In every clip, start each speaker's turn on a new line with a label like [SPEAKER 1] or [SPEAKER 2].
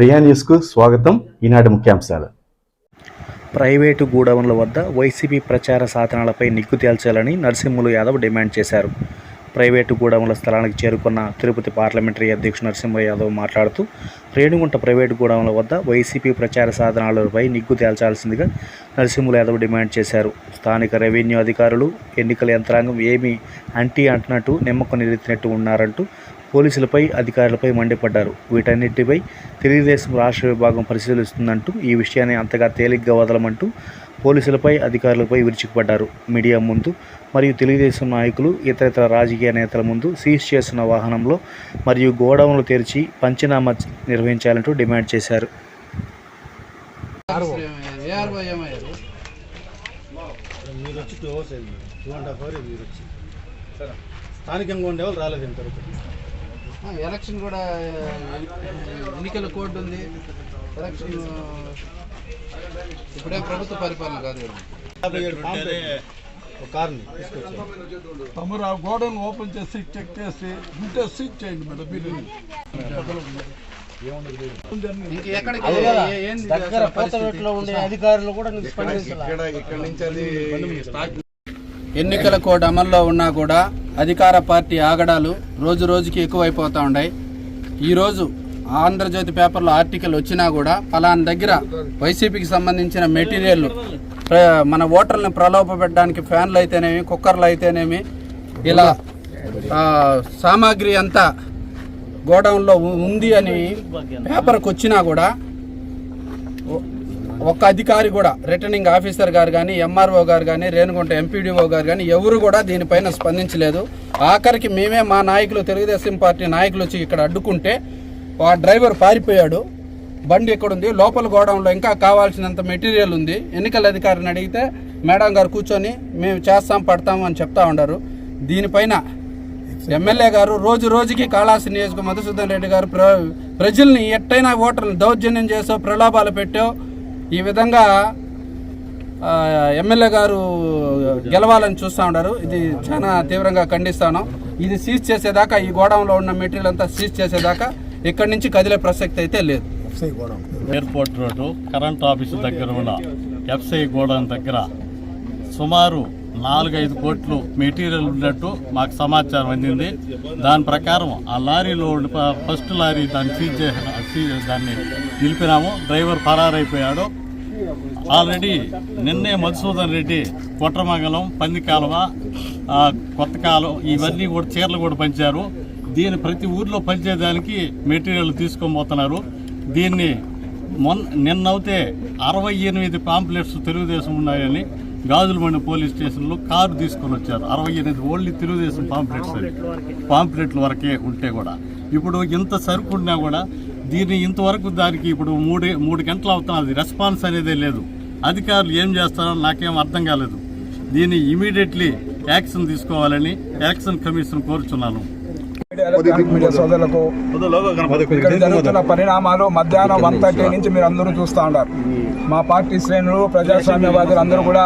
[SPEAKER 1] ప్రియా న్యూస్కు స్వాగతం. ఈనాటి ముఖ్యాంశాలు.
[SPEAKER 2] ప్రైవేటు గూడౌన్ల వద్ద వైసీపీ ప్రచార సాధనాలపై నిగ్గు తేల్చాలని నరసింహులు యాదవ్ డిమాండ్ చేశారు. ప్రైవేటు గూడౌన్ల స్థలానికి చేరుకున్న తిరుపతి పార్లమెంటరీ అధ్యక్షుడు నరసింహ యాదవ్ మాట్లాడుతూ రేణుగుంట ప్రైవేటు గూడౌన్ల వద్ద వైసీపీ ప్రచార సాధనాలపై నిగ్గు తేల్చాల్సిందిగా నరసింహులు యాదవ్ డిమాండ్ చేశారు. స్థానిక రెవెన్యూ అధికారులు ఎన్నికల యంత్రాంగం ఏమీ అంటీ అంటున్నట్టు నిమ్మకం నిలిచినట్టు ఉన్నారంటూ పోలీసులపై అధికారులపై మండిపడ్డారు. వీటన్నిటిపై తెలుగుదేశం రాష్ట్ర విభాగం పరిశీలిస్తుందంటూ ఈ విషయాన్ని అంతగా తేలిగ్గా వదలమంటూ పోలీసులపై అధికారులపై విరుచుకుపడ్డారు. మీడియా ముందు మరియు తెలుగుదేశం నాయకులు ఇతర ఇతర రాజకీయ నేతల ముందు సీజ్ చేస్తున్న వాహనంలో మరియు గోడౌన్లు తెరిచి పంచనామా నిర్వహించాలంటూ డిమాండ్ చేశారు.
[SPEAKER 3] స్థానికంగా ఉండేవాళ్ళు రాలేదు ఇంతవరకు.
[SPEAKER 4] ఎలక్షన్ కూడా ఎన్నికల కోడ్ ఉంది. ఎలక్షన్ ఇప్పుడేం ప్రభుత్వ పరిపాలన కాదు
[SPEAKER 3] కార్ని
[SPEAKER 5] తమరు ఆ గోడౌన్ ఓపెన్ చేసి చెక్ చేసి ఉంటే సీజ్ చేయండి మేడం మీరు
[SPEAKER 4] అసలు పరిస్థితి?
[SPEAKER 3] అధికారులు కూడా
[SPEAKER 6] ఎన్నికల కోడ్ అమల్లో ఉన్నా కూడా అధికార పార్టీ ఆగడాలు రోజు రోజుకి ఎక్కువైపోతూ ఉన్నాయి ఈరోజు ఆంధ్రజ్యోతి పేపర్లో ఆర్టికల్ వచ్చినా కూడా పలానా దగ్గర వైసీపీకి సంబంధించిన మెటీరియల్ మన ఓటర్లను ప్రలోభపెట్టడానికి ఫ్యాన్లు అయితేనేమి కుక్కర్లు అయితేనేమి ఇలా సామాగ్రి అంతా గోడౌన్లో ఉంది అని పేపర్కి వచ్చినా కూడా ఒక్క అధికారి కూడా రిటర్నింగ్ ఆఫీసర్ గారు కానీ ఎంఆర్ఓ గారు కానీ రేణుగుంట ఎంపీడీఓ గారు కానీ ఎవరు కూడా దీనిపైన స్పందించలేదు. ఆఖరికి మేమే మా నాయకులు తెలుగుదేశం పార్టీ నాయకులు వచ్చి ఇక్కడ అడ్డుకుంటే ఆ డ్రైవర్ పారిపోయాడు. బండి ఎక్కడుంది? లోపల గోడౌన్లో ఇంకా కావాల్సినంత మెటీరియల్ ఉంది. ఎన్నికల అధికారిని అడిగితే మేడం గారు కూర్చొని మేము చేస్తాం పడతాం అని చెప్తా ఉన్నారు దీనిపైన ఎమ్మెల్యే గారు రోజు రోజుకి కాళాసి నియోజక మధుసూదన్ రెడ్డి గారు ప్ర ప్రజల్ని ఎట్టైనా ఓటర్ని దౌర్జన్యం చేసో ప్రలోభాలు పెట్టో ఈ విధంగా ఆ, ఎమ్మెల్యే గారు గెలవాలని చూస్తూ ఉన్నారు. ఇది చాలా తీవ్రంగా ఖండిస్తాను ఇది సీజ్ చేసేదాకా ఈ గోడౌన్లో ఉన్న మెటీరియల్ అంతా సీజ్ చేసేదాకా ఇక్కడి నుంచి కదిలే ప్రసక్తి అయితే లేదు.
[SPEAKER 7] ఎయిర్పోర్ట్ రోడ్డు కరెంట్ ఆఫీసు దగ్గర ఉన్న ఎఫ్సిఐ గోడౌన్ దగ్గర సుమారు నాలుగైదు కోట్లు మెటీరియల్ ఉన్నట్టు మాకు సమాచారం అందింది. దాని ప్రకారం ఆ లారీలో ఫస్ట్ లారీ దాన్ని సీజ్ చేసిన సీజ్ దాన్ని నిలిపినాము. డ్రైవర్ ఫరారైపోయాడు. ఆల్రెడీ నిన్నే మధుసూదన్ రెడ్డి కొట్రమంగళం పందికాలువ ఆ, కొత్త కాలం ఇవన్నీ కూడా చీరలు కూడా పంచారు. దీన్ని ప్రతి ఊర్లో పంచేదానికి మెటీరియల్ తీసుకొని పోతున్నారు. దీన్ని మొన్న నిన్నవుతే అరవై ఎనిమిది పాంప్లెట్స్ తెలుగుదేశం ఉన్నాయని గాజులమండి పోలీస్ స్టేషన్లో కారు తీసుకొని వచ్చారు. అరవై ఎనిమిది ఓన్లీ తెలుగుదేశం పాంప్లెట్స్ పాంప్లెట్లు పాంప్లెట్ల వరకే ఉంటే కూడా. ఇప్పుడు ఇంత సరుకున్నా కూడా దీన్ని ఇంతవరకు దానికి ఇప్పుడు మూడు మూడు గంటలు అవుతున్నది. రెస్పాన్స్ అనేది లేదు. అధికారులు ఏం చేస్తారో నాకేం అర్థం కాలేదు. దీన్ని ఇమీడియట్లీ యాక్షన్ తీసుకోవాలని యాక్షన్ కమిషన్ కోరుచున్నాను.
[SPEAKER 5] మీడియా సోదరులకు జరుగుతున్న పరిణామాలు మధ్యాహ్నం వన్ థర్టీ నుంచి మీరు అందరూ చూస్తూ ఉన్నారు. మా పార్టీ శ్రేణులు ప్రజాస్వామ్యవాదులు అందరూ కూడా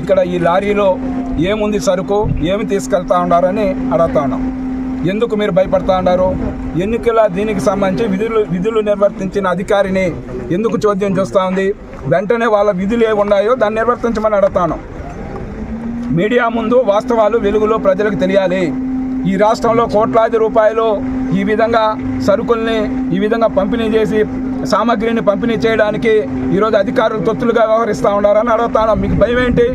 [SPEAKER 5] ఇక్కడ ఈ లారీలో ఏముంది సరుకు ఏమి తీసుకెళ్తా ఉన్నారని అడుగుతా ఉన్నాం. ఎందుకు మీరు భయపడతా ఉన్నారు ఎన్నికల దీనికి సంబంధించి విధులు విధులు నిర్వర్తించిన అధికారిని ఎందుకు చోద్యం చేస్తూ ఉంది వెంటనే వాళ్ళ విధులు ఏ ఉన్నాయో దాన్ని నిర్వర్తించమని అడుగుతాను. మీడియా ముందు వాస్తవాలు వెలుగులో ప్రజలకు తెలియాలి. ఈ రాష్ట్రంలో కోట్లాది రూపాయలు ఈ విధంగా సరుకుల్ని ఈ విధంగా పంపిణీ చేసి సామాగ్రిని పంపిణీ చేయడానికి ఈరోజు అధికారులు తొత్తులుగా వ్యవహరిస్తూ ఉన్నారని అడుగుతాను. మీకు భయం ఏంటి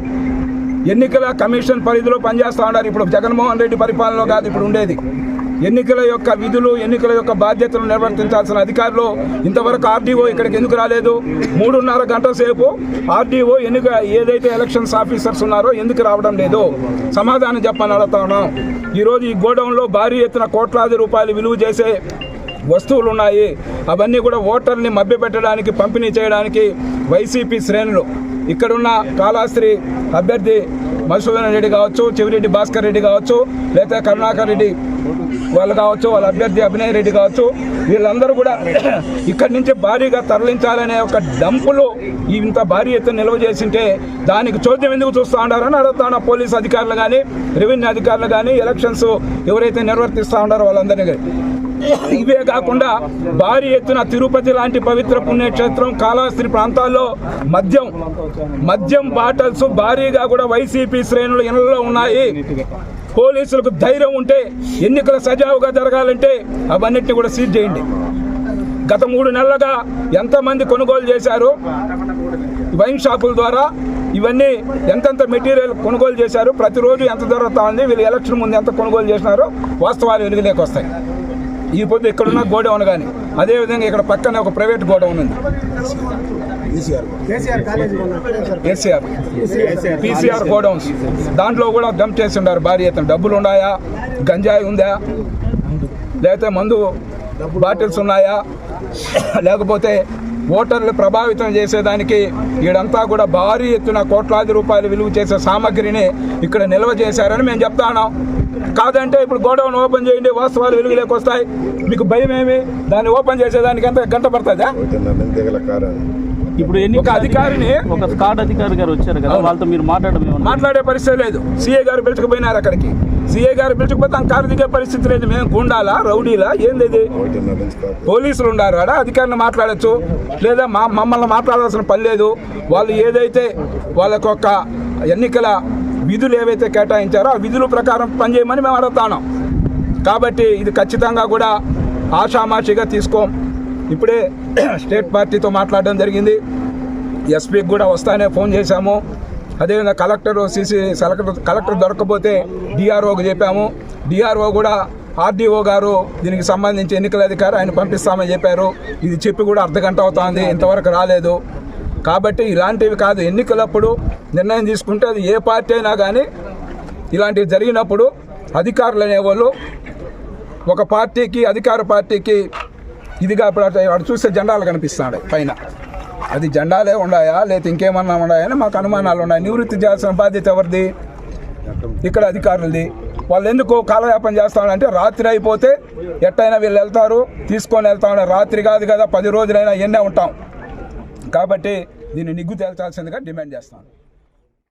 [SPEAKER 5] ఎన్నికల కమిషన్ పరిధిలో పనిచేస్తూ ఉన్నారు. ఇప్పుడు జగన్మోహన్ రెడ్డి పరిపాలనలో కాదు ఇప్పుడు ఉండేది. ఎన్నికల యొక్క విధులు ఎన్నికల యొక్క బాధ్యతలు నిర్వర్తించాల్సిన అధికారులు ఇంతవరకు ఆర్డీఓ ఇక్కడికి ఎందుకు రాలేదు? మూడున్నర గంటల సేపు ఆర్డీఓ ఎన్నిక ఏదైతే ఎలక్షన్స్ ఆఫీసర్స్ ఉన్నారో ఎందుకు రావడం లేదు? సమాధానం చెప్పని అడుగుతా ఉన్నాం. ఈరోజు ఈ గోడౌన్లో భారీ ఎత్తున కోట్లాది రూపాయలు విలువ చేసే వస్తువులు ఉన్నాయి అవన్నీ కూడా ఓటర్ని మభ్యపెట్టడానికి పంపిణీ చేయడానికి వైసీపీ శ్రేణులు. ఇక్కడున్న కాళాస్త్రి అభ్యర్థి మధుసూదన్ రెడ్డి కావచ్చు చెవిరెడ్డి భాస్కర్ రెడ్డి కావచ్చు లేదా కరుణాకర్ రెడ్డి వాళ్ళు కావచ్చు వాళ్ళ అభ్యర్థి అభినయ్ రెడ్డి కావచ్చు వీళ్ళందరూ కూడా ఇక్కడి నుంచి భారీగా తరలించాలనే ఒక డంపులు ఇంత భారీ ఎత్తున నిల్వ చేసింటే దానికి చోద్యం ఎందుకు చూస్తూ ఉన్నారని అడుగుతాను పోలీస్ అధికారులు కానీ రెవెన్యూ అధికారులు కానీ ఎలక్షన్స్ ఎవరైతే నిర్వర్తిస్తూ ఉన్నారో వాళ్ళందరినీ. ఇవే కాకుండా భారీ ఎత్తున తిరుపతి లాంటి పవిత్ర పుణ్యక్షేత్రం కాళహస్తి ప్రాంతాల్లో మద్యం మద్యం బాటల్స్ భారీగా కూడా వైసీపీ శ్రేణులు ఇళ్ళలో ఉన్నాయి. పోలీసులకు ధైర్యం ఉంటే ఎన్నికలు సజావుగా జరగాలంటే అవన్నిటిని కూడా సీజ్ చేయండి. గత మూడు నెలలుగా ఎంతమంది కొనుగోలు చేశారు? వైన్ షాపుల ద్వారా ఇవన్నీ ఎంతెంత మెటీరియల్ కొనుగోలు చేశారు? ప్రతిరోజు ఎంత జరుగుతా ఉంది వీళ్ళు ఎలక్షన్ ముందు ఎంత కొనుగోలు చేసినారో వాస్తవాలు వెలుగులోకి వస్తాయి. ఈ పొద్దు ఇక్కడున్న గోడౌన్ కానీ అదేవిధంగా ఇక్కడ పక్కన ఒక ప్రైవేట్ గోడౌన్ ఉంది. కేసీఆర్. PCR godowns. దాంట్లో కూడా డంప్ చేసి ఉండారు భారీ ఎత్తున. డబ్బులు ఉన్నాయా? గంజాయి ఉందా? లేకపోతే మందు బాటిల్స్ ఉన్నాయా? లేకపోతే ఓటర్లు ప్రభావితం చేసేదానికి ఈడంతా కూడా భారీ ఎత్తున కోట్లాది రూపాయలు విలువ చేసే సామాగ్రిని ఇక్కడ నిల్వ చేశారని మేము చెప్తాను కాదంటే ఇప్పుడు గోడౌన్ ఓపెన్ చేయండి వాస్తవాలు వెలుగులోకి వస్తాయి. మీకు భయం ఏమి దాన్ని ఓపెన్ చేసేదానికి ఎంత గంట పడుతుందా?
[SPEAKER 8] ఇప్పుడు ఎన్ని
[SPEAKER 5] ఒక అధికారిని
[SPEAKER 8] ఒక స్కాడ్ అధికారి గారు వచ్చారు కదా వాళ్ళతో మీరు మాట్లాడడం
[SPEAKER 5] మాట్లాడే పరిస్థితి లేదు. సీఏ గారు పిలుచుకుపోయినారు అక్కడికి. సీఏ గారు పిలుచుకుపోతే కారు దిగే పరిస్థితి లేదు. మేము గుండాలా రౌడీలా? ఏంది పోలీసులు ఉండారు? ఆడ అధికారిని మాట్లాడచ్చు. లేదా మా మమ్మల్ని మాట్లాడాల్సిన పని లేదు. వాళ్ళు ఏదైతే వాళ్ళకు ఒక ఎన్నికల విధులు ఏవైతే కేటాయించారో ఆ విధుల ప్రకారం పనిచేయమని మేము అడుగుతాను కాబట్టి ఇది ఖచ్చితంగా కూడా ఆషామాషిగా తీసుకోం. ఇప్పుడే స్టేట్ పార్టీతో మాట్లాడడం జరిగింది. ఎస్పీకి కూడా వస్తానే ఫోన్ చేశాము. అదేవిధంగా కలెక్టర్ సీసీ కలెక్టర్ కలెక్టర్ దొరకకపోతే డిఆర్ఓకి చెప్పాము. డిఆర్ఓ కూడా ఆర్డీఓ గారు దీనికి సంబంధించి ఎన్నికల అధికారి ఆయన పంపిస్తామని చెప్పారు. ఇది చెప్పి కూడా అర్ధ గంట అవుతోంది. ఇంతవరకు రాలేదు. కాబట్టి ఇలాంటివి కాదు. ఎన్నికలప్పుడు నిర్ణయం తీసుకుంటే అది ఏ పార్టీ అయినా కానీ ఇలాంటివి జరిగినప్పుడు అధికారులు అనేవాళ్ళు ఒక పార్టీకి అధికార పార్టీకి ఇదిగా అప్పుడు చూస్తే జెండాలు కనిపిస్తున్నాడు పైన. అది జెండాలే ఉన్నాయా లేకపోతే ఇంకేమన్నా ఉన్నాయని మాకు అనుమానాలు ఉన్నాయి. నివృత్తి చేయాల్సిన బాధ్యత ఎవరిది? ఇక్కడ అధికారులది. వాళ్ళు ఎందుకు కాలయాపన చేస్తామంటే రాత్రి అయిపోతే ఎట్టయినా వీళ్ళు వెళ్తారు తీసుకొని వెళ్తామని రాత్రి కాదు కదా పది రోజులైనా ఎన్నే ఉంటాం. కాబట్టి దీన్ని నిగ్గు తేల్చాల్సిందిగా డిమాండ్ చేస్తాను.